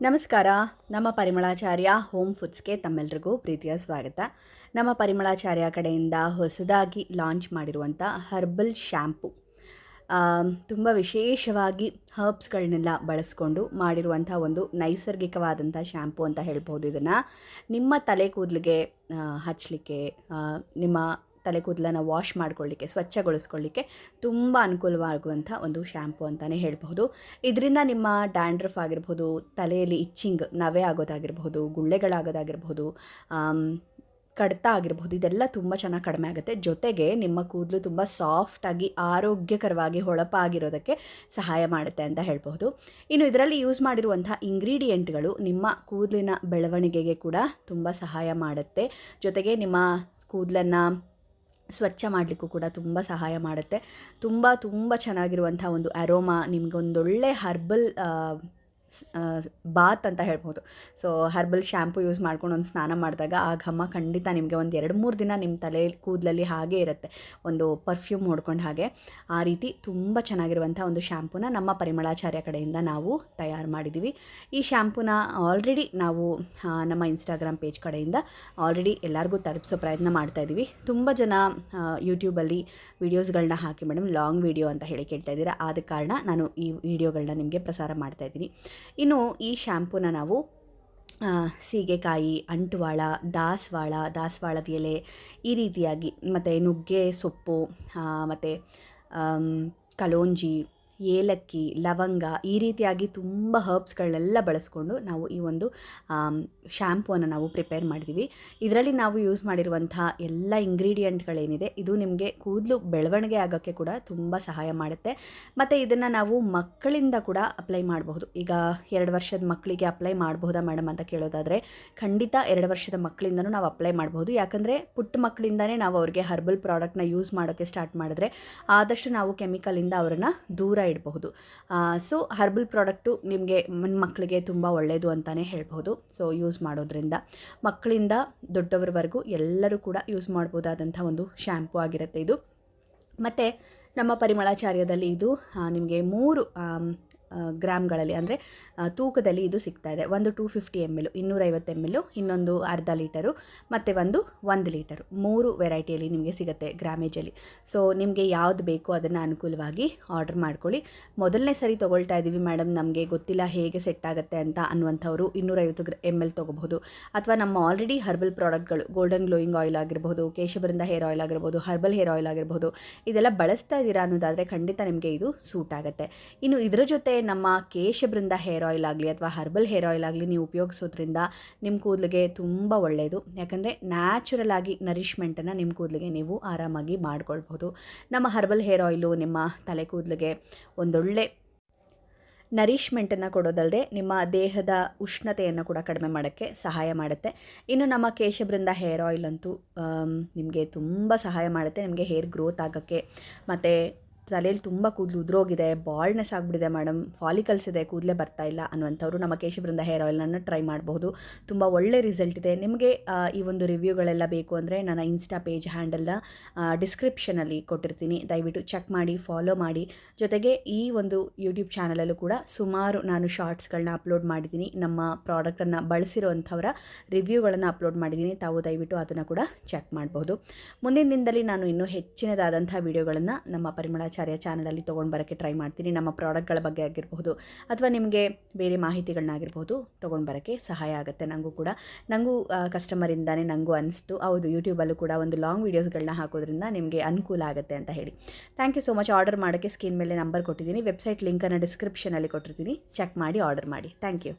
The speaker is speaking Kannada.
ನಮಸ್ಕಾರ. ನಮ್ಮ ಪರಿಮಳಾಚಾರ್ಯ ಹೋಮ್ ಫುಡ್ಸ್ಗೆ ತಮ್ಮೆಲ್ಲರಿಗೂ ಪ್ರೀತಿಯ ಸ್ವಾಗತ. ನಮ್ಮ ಪರಿಮಳಾಚಾರ್ಯ ಕಡೆಯಿಂದ ಹೊಸದಾಗಿ ಲಾಂಚ್ ಮಾಡಿರುವಂಥ ಹರ್ಬಲ್ ಶ್ಯಾಂಪು. ತುಂಬ ವಿಶೇಷವಾಗಿ ಹರ್ಬ್ಸ್ಗಳನ್ನೆಲ್ಲ ಬಳಸ್ಕೊಂಡು ಮಾಡಿರುವಂಥ ಒಂದು ನೈಸರ್ಗಿಕವಾದಂಥ ಶ್ಯಾಂಪು ಅಂತ ಹೇಳ್ಬೋದು ಇದನ್ನು. ನಿಮ್ಮ ತಲೆ ಕೂದಲಿಗೆ ಹಚ್ಚಲಿಕ್ಕೆ ನಿಮ್ಮ ತಲೆ ಕೂದಲನ್ನು ವಾಶ್ ಮಾಡ್ಕೊಳ್ಳಿಕ್ಕೆ, ಸ್ವಚ್ಛಗೊಳಿಸ್ಕೊಳ್ಳಿಕ್ಕೆ ತುಂಬ ಅನುಕೂಲವಾಗುವಂಥ ಒಂದು ಶ್ಯಾಂಪು ಅಂತಲೇ ಹೇಳಬಹುದು. ಇದರಿಂದ ನಿಮ್ಮ ಡ್ಯಾಂಡ್ರಫ್ ಆಗಿರ್ಬೋದು ತಲೆಯಲ್ಲಿ ಇಚ್ಚಿಂಗ್ ನವೆ ಆಗೋದಾಗಿರ್ಬೋದು ಗುಳ್ಳೆಗಳಾಗೋದಾಗಿರ್ಬೋದು ಕಡತ ಆಗಿರ್ಬೋದು ಇದೆಲ್ಲ ತುಂಬ ಚೆನ್ನಾಗಿ ಕಡಿಮೆ ಆಗುತ್ತೆ. ಜೊತೆಗೆ ನಿಮ್ಮ ಕೂದಲು ತುಂಬ ಸಾಫ್ಟಾಗಿ ಆರೋಗ್ಯಕರವಾಗಿ ಹೊಳಪಾಗಿರೋದಕ್ಕೆ ಸಹಾಯ ಮಾಡುತ್ತೆ ಅಂತ ಹೇಳ್ಬೋದು ಇನ್ನು ಇದರಲ್ಲಿ ಯೂಸ್ ಮಾಡಿರುವಂಥ ಇಂಗ್ರೀಡಿಯೆಂಟ್ಗಳು ನಿಮ್ಮ ಕೂದಲಿನ ಬೆಳವಣಿಗೆಗೆ ಕೂಡ ತುಂಬ ಸಹಾಯ ಮಾಡುತ್ತೆ. ಜೊತೆಗೆ ನಿಮ್ಮ ಕೂದಲನ್ನು ಸ್ವಚ್ಛ ಮಾಡಲಿಕ್ಕೂ ಕೂಡ ತುಂಬ ಸಹಾಯ ಮಾಡುತ್ತೆ. ತುಂಬ ತುಂಬ ಚೆನ್ನಾಗಿರುವಂಥ ಒಂದು ಅರೋಮಾ ನಿಮಗೊಂದೊಳ್ಳೆ ಹರ್ಬಲ್ ಬಾತ್ ಅಂತ ಹೇಳ್ಬೋದು. ಸೊ ಹರ್ಬಲ್ ಶ್ಯಾಂಪು ಯೂಸ್ ಮಾಡ್ಕೊಂಡು ಒಂದು ಸ್ನಾನ ಮಾಡಿದಾಗ ಆ ಘಮ ಖಂಡಿತ ನಿಮಗೆ ಒಂದು ಎರಡು ಮೂರು ದಿನ ನಿಮ್ಮ ತಲೆ ಕೂದಲಲ್ಲಿ ಹಾಗೆ ಇರುತ್ತೆ. ಒಂದು ಪರ್ಫ್ಯೂಮ್ ಹೊಡ್ಕೊಂಡು ಹಾಗೆ. ಆ ರೀತಿ ತುಂಬ ಚೆನ್ನಾಗಿರುವಂಥ ಒಂದು ಶ್ಯಾಂಪೂನ ನಮ್ಮ ಪರಿಮಳಾಚಾರ್ಯ ಕಡೆಯಿಂದ ನಾವು ತಯಾರು ಮಾಡಿದ್ದೀವಿ ಈ ಶ್ಯಾಂಪೂನ ಆಲ್ರೆಡಿ ನಾವು ನಮ್ಮ ಇನ್ಸ್ಟಾಗ್ರಾಮ್ ಪೇಜ್ ಕಡೆಯಿಂದ ಆಲ್ರೆಡಿ ಎಲ್ಲರಿಗೂ ತಲುಪಿಸೋ ಪ್ರಯತ್ನ ಮಾಡ್ತಾ ಇದ್ದೀವಿ ತುಂಬ ಜನ ಯೂಟ್ಯೂಬಲ್ಲಿ ವೀಡಿಯೋಸ್ಗಳನ್ನ ಹಾಕಿ ಮೇಡಮ್ ಲಾಂಗ್ ವೀಡಿಯೋ ಅಂತ ಹೇಳಿ ಕೇಳ್ತಾ ಇದ್ದೀರಾ. ಆದ ಕಾರಣ ನಾನು ಈ ವಿಡಿಯೋಗಳನ್ನ ನಿಮಗೆ ಪ್ರಸಾರ ಮಾಡ್ತಾ ಇದ್ದೀನಿ. ಇನ್ನು ಈ ಶ್ಯಾಂಪೂನ ನಾವು ಸೀಗೆಕಾಯಿ, ಅಂಟುವಾಳ, ದಾಸವಾಳ, ದಾಸವಾಳದ ಎಲೆ ಈ ರೀತಿಯಾಗಿ, ಮತ್ತು ನುಗ್ಗೆ ಸೊಪ್ಪು ಮತ್ತು ಕಲೋಂಜಿ ಏಲಕ್ಕಿ, ಲವಂಗ ಈ ರೀತಿಯಾಗಿ ತುಂಬ ಹರ್ಬ್ಸ್ಗಳನ್ನೆಲ್ಲ ಬಳಸ್ಕೊಂಡು ನಾವು ಈ ಒಂದು ಶ್ಯಾಂಪೂವನ್ನು ನಾವು ಪ್ರಿಪೇರ್ ಮಾಡಿದ್ದೀವಿ ಇದರಲ್ಲಿ ನಾವು ಯೂಸ್ ಮಾಡಿರುವಂಥ ಎಲ್ಲ ಇಂಗ್ರೀಡಿಯೆಂಟ್ಗಳೇನಿದೆ ಇದು ನಿಮಗೆ ಕೂದಲು ಬೆಳವಣಿಗೆ ಆಗೋಕ್ಕೆ ಕೂಡ ತುಂಬ ಸಹಾಯ ಮಾಡುತ್ತೆ. ಮತ್ತು ಇದನ್ನು ನಾವು ಮಕ್ಕಳಿಂದ ಕೂಡ ಅಪ್ಲೈ ಮಾಡಬಹುದು. ಈಗ ಎರಡು ವರ್ಷದ ಮಕ್ಕಳಿಗೆ ಅಪ್ಲೈ ಮಾಡಬಹುದಾ ಮೇಡಮ್ ಅಂತ ಕೇಳೋದಾದರೆ, ಖಂಡಿತ ಎರಡು ವರ್ಷದ ಮಕ್ಕಳಿಂದನೂ ನಾವು ಅಪ್ಲೈ ಮಾಡಬಹುದು. ಯಾಕಂದರೆ ಪುಟ್ಟ ಮಕ್ಕಳಿಂದನೇ ನಾವು ಅವ್ರಿಗೆ ಹರ್ಬಲ್ ಪ್ರಾಡಕ್ಟ್ನ ಯೂಸ್ ಮಾಡೋಕ್ಕೆ ಸ್ಟಾರ್ಟ್ ಮಾಡಿದ್ರೆ, ಆದಷ್ಟು ನಾವು ಕೆಮಿಕಲಿಂದ ಅವರನ್ನು ದೂರ ಇಡಬಹುದು. ಸೊ ಹರ್ಬಲ್ ಪ್ರಾಡಕ್ಟು ನಿಮಗೆ ಮಕ್ಕಳಿಗೆ ತುಂಬ ಒಳ್ಳೆಯದು ಅಂತಲೇ ಹೇಳ್ಬೋದು ಸೊ ಯೂಸ್ ಮಾಡೋದ್ರಿಂದ ಮಕ್ಕಳಿಂದ ದೊಡ್ಡವರವರೆಗೂ ಎಲ್ಲರೂ ಕೂಡ ಯೂಸ್ ಮಾಡ್ಬೋದಾದಂಥ ಒಂದು ಶ್ಯಾಂಪು ಆಗಿರುತ್ತೆ ಇದು. ಮತ್ತು ನಮ್ಮ ಪರಿಮಳಾಚಾರ್ಯದಲ್ಲಿ ಇದು ನಿಮಗೆ ಮೂರು ಗ್ರಾಮ್ಗಳಲ್ಲಿ ಅಂದರೆ ತೂಕದಲ್ಲಿ ಇದು ಸಿಗ್ತಾ ಇದೆ. ಒಂದು ಟೂ ಫಿಫ್ಟಿ ಎಂ ಎಲ್ ಇನ್ನೂರೈವತ್ತು ಎಂ ಎಲ್ ಇನ್ನೊಂದು ಅರ್ಧ ಲೀಟರು, ಮತ್ತು ಒಂದು ಒಂದು ಲೀಟರು. ಮೂರು ವೆರೈಟಿಯಲ್ಲಿ ನಿಮಗೆ ಸಿಗುತ್ತೆ ಗ್ರಾಮೇಜಲ್ಲಿ. ಸೊ ನಿಮಗೆ ಯಾವ್ದು ಬೇಕೋ ಅದನ್ನು ಅನುಕೂಲವಾಗಿ ಆರ್ಡರ್ ಮಾಡ್ಕೊಳ್ಳಿ. ಮೊದಲನೇ ಸರಿ ತೊಗೊಳ್ತಾ ಇದ್ದೀವಿ ಮೇಡಮ್ ನಮಗೆ ಗೊತ್ತಿಲ್ಲ ಹೇಗೆ ಸೆಟ್ ಆಗುತ್ತೆ ಅಂತ ಅನ್ನುವಂಥವ್ರು ಇನ್ನೂರೈವತ್ತು ಎಂ ಎಲ್ ತೊಗೋಬಹುದು. ಅಥವಾ ನಮ್ಮ ಆಲ್ರೆಡಿ ಹರ್ಬಲ್ ಪ್ರಾಡಕ್ಟ್ಗಳು ಗೋಲ್ಡನ್ ಗ್ಲೋಯಿಂಗ್ ಆಯಿಲ್ ಆಗಿರ್ಬೋದು ಕೇಶವರಿಂದ ಹೇರ್ ಆಯಿಲ್ ಆಗಿರ್ಬೋದು ಹರ್ಬಲ್ ಹೇರ್ ಆಯಿಲ್ ಆಗಿರ್ಬೋದು ಇದೆಲ್ಲ ಬಳಸ್ತಾ ಇದ್ದೀರಾ ಅನ್ನೋದಾದರೆ ಖಂಡಿತ ನಿಮಗೆ ಇದು ಸೂಟ್ ಆಗುತ್ತೆ. ಇನ್ನು ಇದರ ಜೊತೆ ನಮ್ಮ ಕೇಶಬೃಂದ ಹೇರ್ ಆಯಿಲ್ ಆಗಲಿ ಅಥವಾ ಹರ್ಬಲ್ ಹೇರ್ ಆಯಿಲ್ ಆಗಲಿ ನೀವು ಉಪಯೋಗಿಸೋದ್ರಿಂದ ನಿಮ್ಮ ಕೂದಲಿಗೆ ತುಂಬ ಒಳ್ಳೆಯದು. ಯಾಕಂದರೆ ನ್ಯಾಚುರಲ್ ಆಗಿ ನರಿಷ್ಮೆಂಟನ್ನು ನಿಮ್ಮ ಕೂದಲಿಗೆ ನೀವು ಆರಾಮಾಗಿ ಮಾಡ್ಕೊಳ್ಬೋದು. ನಮ್ಮ ಹರ್ಬಲ್ ಹೇರ್ ಆಯಿಲು ನಿಮ್ಮ ತಲೆ ಕೂದಲಿಗೆ ಒಂದೊಳ್ಳೆ ನರಿಷ್ಮೆಂಟನ್ನು ಕೊಡೋದಲ್ಲದೆ ನಿಮ್ಮ ದೇಹದ ಉಷ್ಣತೆಯನ್ನು ಕೂಡ ಕಡಿಮೆ ಮಾಡೋಕ್ಕೆ ಸಹಾಯ ಮಾಡುತ್ತೆ. ಇನ್ನು ನಮ್ಮ ಕೇಶಬೃಂದ ಹೇರ್ ಆಯಿಲ್ ಅಂತೂ ನಿಮಗೆ ತುಂಬ ಸಹಾಯ ಮಾಡುತ್ತೆ. ನಿಮಗೆ ಹೇರ್ ಗ್ರೋತ್ ಆಗೋಕ್ಕೆ, ಮತ್ತು ತಲೆಯಲ್ಲಿ ತುಂಬ ಕೂದಲು ಉದುರೋಗಿದೆ, ಬಾಲ್ಡ್ನೆಸ್ ಆಗಿಬಿಡಿದೆ ಮೇಡಮ್ ಫಾಲಿಕಲ್ಸ್ ಇದೆ ಕೂದಲೇ ಬರ್ತಾ ಇಲ್ಲ ಅನ್ನುವಂಥವ್ರು ನಮ್ಮ ಕೇಶವೃಂದ ಹೇರ್ ಆಯಿಲನ್ನು ಟ್ರೈ ಮಾಡಬಹುದು. ತುಂಬ ಒಳ್ಳೆ ರಿಸಲ್ಟ್ ಇದೆ. ನಿಮಗೆ ಈ ಒಂದು ರಿವ್ಯೂಗಳೆಲ್ಲ ಬೇಕು ಅಂದರೆ ನನ್ನ ಇನ್ಸ್ಟಾ ಪೇಜ್ ಹ್ಯಾಂಡಲ್ನ ಡಿಸ್ಕ್ರಿಪ್ಷನಲ್ಲಿ ಕೊಟ್ಟಿರ್ತೀನಿ. ದಯವಿಟ್ಟು ಚೆಕ್ ಮಾಡಿ, ಫಾಲೋ ಮಾಡಿ. ಜೊತೆಗೆ ಈ ಒಂದು ಯೂಟ್ಯೂಬ್ ಚಾನಲಲ್ಲೂ ಕೂಡ ಸುಮಾರು ನಾನು ಶಾರ್ಟ್ಸ್ಗಳನ್ನ ಅಪ್ಲೋಡ್ ಮಾಡಿದ್ದೀನಿ. ನಮ್ಮ ಪ್ರಾಡಕ್ಟನ್ನು ಬಳಸಿರುವಂಥವರ ರಿವ್ಯೂಗಳನ್ನು ಅಪ್ಲೋಡ್ ಮಾಡಿದ್ದೀನಿ. ತಾವು ದಯವಿಟ್ಟು ಅದನ್ನು ಕೂಡ ಚೆಕ್ ಮಾಡಬಹುದು. ಮುಂದಿನ ದಿನದಲ್ಲಿ ನಾನು ಇನ್ನೂ ಹೆಚ್ಚಿನದಾದಂಥ ವಿಡಿಯೋಗಳನ್ನು ನಮ್ಮ ಪರಿಮಳಾಚಾರ್ಯ ಚಾನಲಲ್ಲಿ ತೊಗೊಂಡು ಬರೋಕ್ಕೆ ಟ್ರೈ ಮಾಡ್ತೀನಿ. ನಮ್ಮ ಪ್ರಾಡಕ್ಟ್ಗಳ ಬಗ್ಗೆ ಆಗಿರಬಹುದು ಅಥವಾ ನಿಮಗೆ ಬೇರೆ ಮಾಹಿತಿಗಳನ್ನಾಗಿರ್ಬೋದು ತೊಗೊಂಡು ಬರೋಕ್ಕೆ ಸಹಾಯ ಆಗುತ್ತೆ ನನಗೂ ಕೂಡ. ನನಗೂ ಕಸ್ಟಮರಿಂದಾನೇ ನನಗೂ ಅನಿಸ್ತು. ಹೌದು ಯೂಟ್ಯೂಬಲ್ಲೂ ಕೂಡ ಒಂದು ಲಾಂಗ್ ವೀಡಿಯೋಸ್ಗಳನ್ನ ಹಾಕೋದ್ರಿಂದ ನಿಮಗೆ ಅನುಕೂಲ ಆಗುತ್ತೆ ಅಂತ ಹೇಳಿ. Thank you so much order ಮಾಡೋಕ್ಕೆ ಸ್ಕ್ರೀನ್ ಮೇಲೆ ನಂಬರ್ ಕೊಟ್ಟಿದ್ದೀನಿ. ವೆಬ್ಸೈಟ್ ಲಿಂಕನ್ನು ಡಿಸ್ಕ್ರಿಪ್ಷನಲ್ಲಿ ಕೊಟ್ಟಿರ್ತೀನಿ. ಚೆಕ್ ಮಾಡಿ ಆರ್ಡರ್ ಮಾಡಿ. Thank you